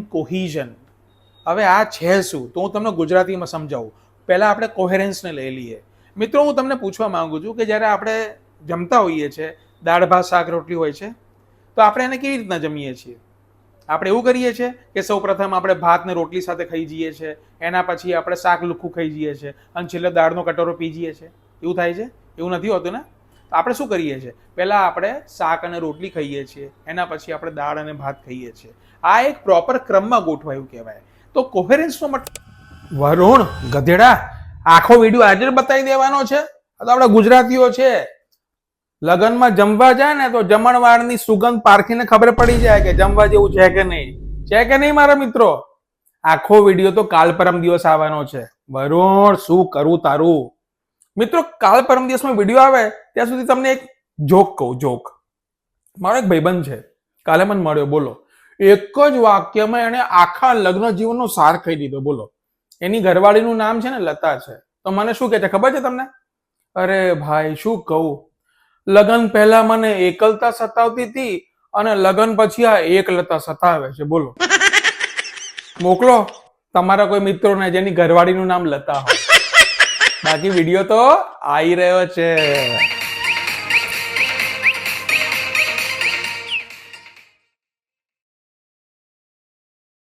કોહિઝન હવે આ છે શું? તો હું તમને ગુજરાતીમાં સમજાવું. પહેલાં આપણે કોહેરન્સને લઈ લઈએ. મિત્રો, હું તમને પૂછવા માગું છું કે જ્યારે આપણે જમતા હોઈએ છીએ, દાળ, ભાત, શાક, રોટલી હોય છે, તો આપણે એને કેવી રીતના જમીએ છીએ? આપણે એવું કરીએ છીએ કે સૌ પ્રથમ આપણે ભાત ને રોટલી સાથે ખાઈ જઈએ છીએ, એના પછી આપણે શાક લુખ્ખું ખાઈ જઈએ છીએ, અને છેલ્લે દાળનો કટોરો પી જઈએ છીએ. એવું થાય છે? એવું નથી હોતું ને? આપણે શું કરીએ છીએ? પહેલાં આપણે શાક અને રોટલી ખાઈએ છીએ, એના પછી આપણે દાળ અને ભાત ખાઈએ છીએ. આ એક પ્રોપર ક્રમમાં ગોઠવાયું કહેવાય. તો કોહેરન્સનો મતલબ વરુણ ગધેડા, આખો વીડિયો આજે બતાવી દેવાનો છે. તો આપણે ગુજરાતીઓ છે. લગ્નમાં જમવા જાય ને તો જમણવારની સુગંધ પારખીને ખબર પડી જાય કે જમવા જેવું છે કે નહીં. છે કે નહીં મારા મિત્રો? આખો વીડિયો તો કાલ પરમ દિવસ આવવાનો છે. વરુણ, શું કરું તારું? મિત્રો, કાલ પરમ દિવસમાં વીડિયો આવે, ત્યાં સુધી તમને એક જોક કહું જોક મારો એક ભાઈબંધ છે. કાલે મને મળ્યો, બોલો. એક જ વાક્યમાં એણે આખા લગ્ન જીવનનો સાર કહી દીધો, બોલો. એની ઘરવાળીનું નામ છે ને, લતા છે. તો મને શું કહે છે, ખબર છે તમને? અરે ભાઈ, શું કહું? લગ્ન પહેલા મને એકલતા સતાવતી હતી અને લગ્ન પછી આ એકલતા સતાવે છે, બોલો. મોકલો. તમારા કોઈ મિત્રોને જેની ઘરવાળીનું નામ લતા હોય. બાકી વીડિયો તો આવી રહ્યો છે.